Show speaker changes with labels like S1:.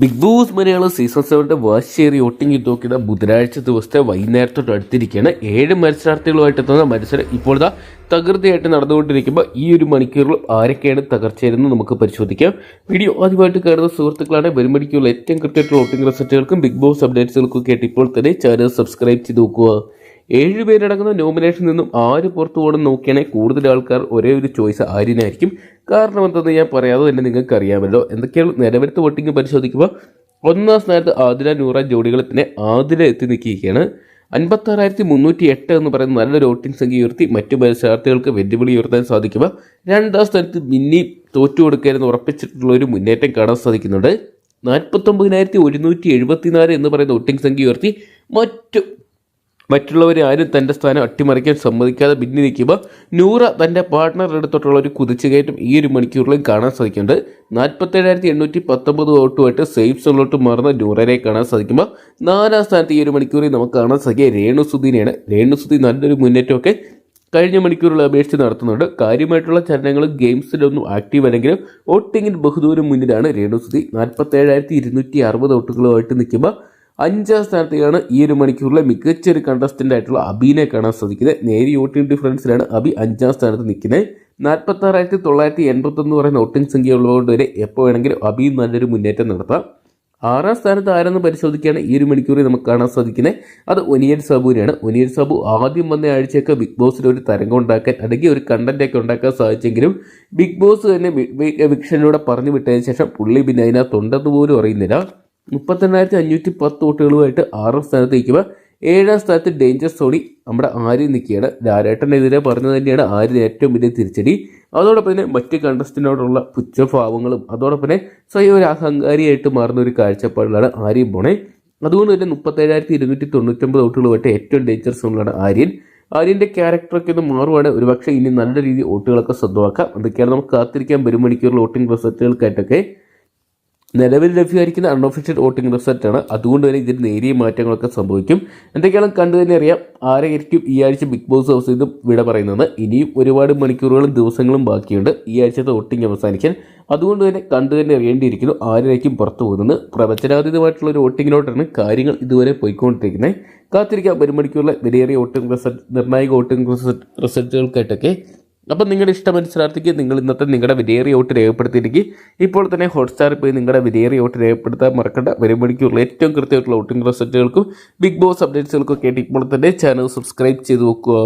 S1: Big Boss Malayalam season സെവന്റെ വാശേറി voting നോക്കിയത് ബുധനാഴ്ച ദിവസത്തെ വൈകുന്നേരത്തോട്ട് അടുത്തിരിക്കുകയാണ് ഏഴ് മത്സരാർത്ഥികളുമായിട്ട് എത്തുന്ന മത്സരം ഇപ്പോഴത്തെ തകൃതിയായിട്ട് നടന്നുകൊണ്ടിരിക്കുമ്പോൾ ഈ ഒരു മണിക്കൂറിൽ ആരൊക്കെയാണ് തകർച്ചയെന്ന് നമുക്ക് പരിശോധിക്കാം. വീഡിയോ ആദ്യമായിട്ട് കയറുന്ന സുഹൃത്തുക്കളാണ് വരുമണിക്കുള്ള ഏറ്റവും കൃത്യമായിട്ടുള്ള വോട്ടിംഗ് റിസൾട്ടുകൾക്കും ബിഗ് ബോസ് അപ്ഡേറ്റ്സുകൾക്കും കേട്ട് ഇപ്പോൾ തന്നെ ചാനൽ സബ്സ്ക്രൈബ് ചെയ്ത് നോക്കുക. ഏഴ് നോമിനേഷൻ നിന്നും ആര് പുറത്തു പോകണം നോക്കിയാണെങ്കിൽ കൂടുതൽ ആൾക്കാർ ഒരേ ഒരു ചോയ്സ് ആര്യനായിരിക്കും കാരണം എന്തെന്ന് ഞാൻ പറയാതെ തന്നെ നിങ്ങൾക്ക് അറിയാമല്ലോ. എന്തൊക്കെയാണ് നിലവിലത്തെ വോട്ടിംഗ് പരിശോധിക്കുമ്പോൾ ഒന്നാം സ്ഥാനത്ത് ആതിര നൂറ ജോഡികൾ തന്നെ ആതിര എത്തി നിൽക്കുകയാണ്. അൻപത്താറായിരത്തി മുന്നൂറ്റി എട്ട് എന്ന് പറയുന്ന നല്ലൊരു വോട്ടിംഗ് സംഖ്യ ഉയർത്തി മറ്റു മത്സരാർത്ഥികൾക്ക് വെല്ലുവിളി ഉയർത്താൻ സാധിക്കുമ്പോൾ രണ്ടാം സ്ഥാനത്ത് മിന്നി തോറ്റു കൊടുക്കരുതെന്ന് ഉറപ്പിച്ചിട്ടുള്ള ഒരു മുന്നേറ്റം കാണാൻ സാധിക്കുന്നുണ്ട്. നാൽപ്പത്തൊമ്പതിനായിരത്തി ഒരുന്നൂറ്റി എഴുപത്തിനാല് എന്ന് പറയുന്ന വോട്ടിംഗ് സംഖ്യ ഉയർത്തി മറ്റു മറ്റുള്ളവരെ ആരും തന്റെ സ്ഥാനം അട്ടിമറിക്കാൻ സമ്മതിക്കാതെ ഭിന്നി നിൽക്കുമ്പോൾ നൂറ തന്റെ പാർട്ട്ണറുടെ അടുത്തോട്ടുള്ള ഒരു കുതിച്ചുകയറ്റം ഈ ഒരു മണിക്കൂറിലും കാണാൻ സാധിക്കുന്നുണ്ട്. നാൽപ്പത്തേഴായിരത്തി എണ്ണൂറ്റി പത്തൊമ്പത് വോട്ടുമായിട്ട് സേഫ് സോണിലോട്ട് മാറുന്ന നൂറനെ കാണാൻ സാധിക്കുമ്പോൾ നാലാം സ്ഥാനത്ത് ഈ ഒരു മണിക്കൂറിൽ നമുക്ക് കാണാൻ സാധിക്കുക രേണുസുദ്ദീനെയാണ്. രേണുസുദി നല്ലൊരു മുന്നേറ്റമൊക്കെ കഴിഞ്ഞ മണിക്കൂറിൽ അപേക്ഷിച്ച് നടത്തുന്നുണ്ട്. കാര്യമായിട്ടുള്ള ചലനങ്ങളും ഗെയിംസിലൊന്നും ആക്റ്റീവ് അല്ലെങ്കിലും വോട്ടിങ്ങിൽ ബഹുദൂരം മുന്നിലാണ് രേണുസുദി നാൽപ്പത്തേഴായിരത്തി ഇരുന്നൂറ്റി അറുപത് വോട്ടുകളുമായിട്ട് നിൽക്കുമ്പോൾ അഞ്ചാം സ്ഥാനത്തേക്കാണ് ഈ ഒരു മണിക്കൂറിലെ മികച്ച ഒരു കണ്ടസ്റ്റന്റ് ആയിട്ടുള്ള അബിനെ കാണാൻ സാധിക്കുന്നത്. നേരി വോട്ടിംഗ് ഡിഫറൻസിലാണ് അബി അഞ്ചാം സ്ഥാനത്ത് നിൽക്കുന്നത് നാൽപ്പത്തി ആറായിരത്തി തൊള്ളായിരത്തി എൺപത്തൊന്ന് പറയുന്ന വോട്ടിംഗ് സംഖ്യ ഉള്ളതുകൊണ്ട് വരെ എപ്പോൾ വേണമെങ്കിലും അബി നല്ലൊരു മുന്നേറ്റം നടത്താം. ആറാം സ്ഥാനത്ത് ആരെന്ന് പരിശോധിക്കുകയാണ് ഈ ഒരു മണിക്കൂറിൽ നമുക്ക് കാണാൻ സാധിക്കുന്നത് അത് ഒനിയൻ സാബുവിനെയാണ്. ഒനിയൻ സാബു ആദ്യം വന്ന ആഴ്ചയൊക്കെ ബിഗ് ബോസിൽ ഒരു തരംഗം ഉണ്ടാക്കാൻ അല്ലെങ്കിൽ ഒരു കണ്ടന്റൊക്കെ ഉണ്ടാക്കാൻ സാധിച്ചെങ്കിലും ബിഗ് ബോസ് തന്നെ വിക്ഷനിലൂടെ പറഞ്ഞു വിട്ടതിന് ശേഷം പുള്ളി പിന്നെ അതിനകത്തുണ്ടെന്ന് പോലും അറിയുന്നില്ല. മുപ്പത്തെണ്ണായിരത്തി അഞ്ഞൂറ്റി പത്ത് വോട്ടുകളുമായിട്ട് ആറാം സ്ഥാനത്ത് നിൽക്കുമ്പോൾ ഏഴാം സ്ഥാനത്ത് ഡേഞ്ചർ സോണി നമ്മുടെ ആര്യ നിൽക്കുകയാണ് ലാലേട്ടനെതിരെ പറഞ്ഞു തന്നെയാണ്. ആര്യൻ ഏറ്റവും വലിയ തിരിച്ചടി. അതോടൊപ്പം തന്നെ മറ്റ് കണ്ടസ്റ്റിനോടുള്ള പുച്ഛഭാവങ്ങളും അതോടൊപ്പം തന്നെ സ്വയം ഒരു അഹങ്കാരിയായിട്ട് മാറുന്ന ഒരു കാഴ്ചപ്പാടിലാണ് ആര്യൻ പോണേ അതുകൊണ്ട് തന്നെ മുപ്പത്തേഴായിരത്തി ഇരുന്നൂറ്റി തൊണ്ണൂറ്റൊമ്പത് വോട്ടുകളുമായിട്ട് ഏറ്റവും ഡേഞ്ചർ സോണിലാണ് ആര്യൻ. ആര്യന്റെ ക്യാരക്ടറൊക്കെ ഒന്ന് മാറുവാണ്. ഒരുപക്ഷെ ഇനി നല്ല രീതിയിൽ വോട്ടുകളൊക്കെ സ്വന്തമാക്കാം. അതൊക്കെയാണ് നമുക്ക് കാത്തിരിക്കാൻ വരും മണിക്കൂറിൽ വോട്ടിംഗ് റിസൾട്ടുകൾക്കായിട്ടൊക്കെ നിലവിൽ ലഭ്യമായിരിക്കുന്ന അൺഒഫീഷ്യൽ വോട്ടിംഗ് റിസൾട്ടാണ് അതുകൊണ്ട് തന്നെ ഇതിൽ നേരിയ മാറ്റങ്ങളൊക്കെ സംഭവിക്കും. എന്തൊക്കെയാണ് കണ്ടു തന്നെ അറിയാം. ആരായിരിക്കും ഈ ആഴ്ച ബിഗ് ബോസ് ഹൗസിൽ നിന്നും വിട പറയുന്നത്? ഇനിയും ഒരുപാട് മണിക്കൂറുകളും ദിവസങ്ങളും ബാക്കിയുണ്ട്. ഈ ആഴ്ചത്തെ വോട്ടിംഗ് അവസാനിക്കാൻ. അതുകൊണ്ട് തന്നെ കണ്ടു തന്നെ അറിയേണ്ടിയിരിക്കുന്നു ആരായിരിക്കും പുറത്തു പോകുന്നത്. പ്രവചനാതീതമായിട്ടുള്ള ഒരു വോട്ടിങ്ങിലോട്ടാണ് കാര്യങ്ങൾ ഇതുവരെ പോയിക്കൊണ്ടിരിക്കുന്നത്. കാത്തിരിക്കാം. ഒരു മണിക്കൂറിലെ വിലയേറിയ വോട്ടിംഗ് റിസൾട്ട് നിർണായക വോട്ടിംഗ് റിസൾട്ട് റിസൾട്ടുകൾക്കായിട്ടൊക്കെ അപ്പം നിങ്ങളുടെ ഇഷ്ടം മത്സരാർത്ഥിക്ക് നിങ്ങൾ ഇന്നത്തെ നിങ്ങളുടെ വിലയേറിയ വോട്ട് രേഖപ്പെടുത്തിയിരിക്കും ഇപ്പോൾ തന്നെ ഹോട്ട്സ്റ്റാറിൽ പോയി നിങ്ങളുടെ വിലയേറിയ വോട്ട് രേഖപ്പെടുത്താൻ മറക്കണ്ട. വരും മണിക്കൂറിൽ ഏറ്റവും കൃത്യമായിട്ടുള്ള വോട്ടിംഗ് റിസൾട്ടുകൾക്കും ബിഗ് ബോസ് അപ്ഡേറ്റ്സുകൾക്കും കേട്ട് ഇപ്പോൾ തന്നെ ചാനൽ സബ്സ്ക്രൈബ് ചെയ്ത് നോക്കുക